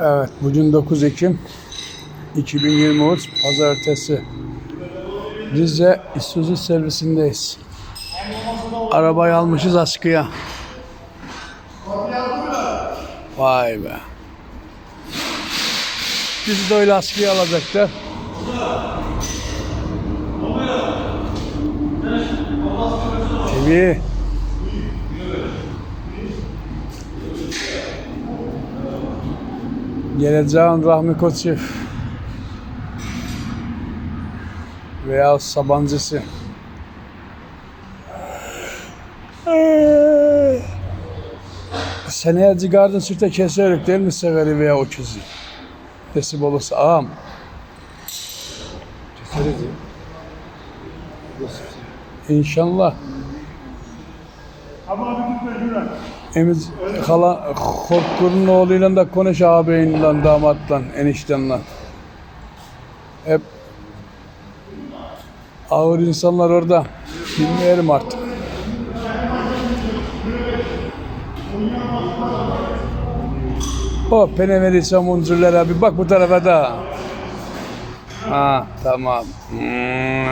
Evet, bugün 9 Ekim 2023 Pazartesi. Rize Isuzu servisindeyiz. Arabayı almışız askıya. Vay be. Biz de öyle askıya alacaklar. Tabii. Geleceğin Rahmi Koçev veya Sabancısı. Seneye cigardın sürte keserek değil mi severi veya o çözü? Nasip olursa ağam. Keseriz ya. İnşallah. Emiz hala Korkkur'un oğluyla da konuş ağabeyinle, damatla, eniştenle. Hep ağır insanlar orada. Bilmiyorum artık. O penemeli samunculara bir bak bu tarafa da. Ha tamam. Hmm.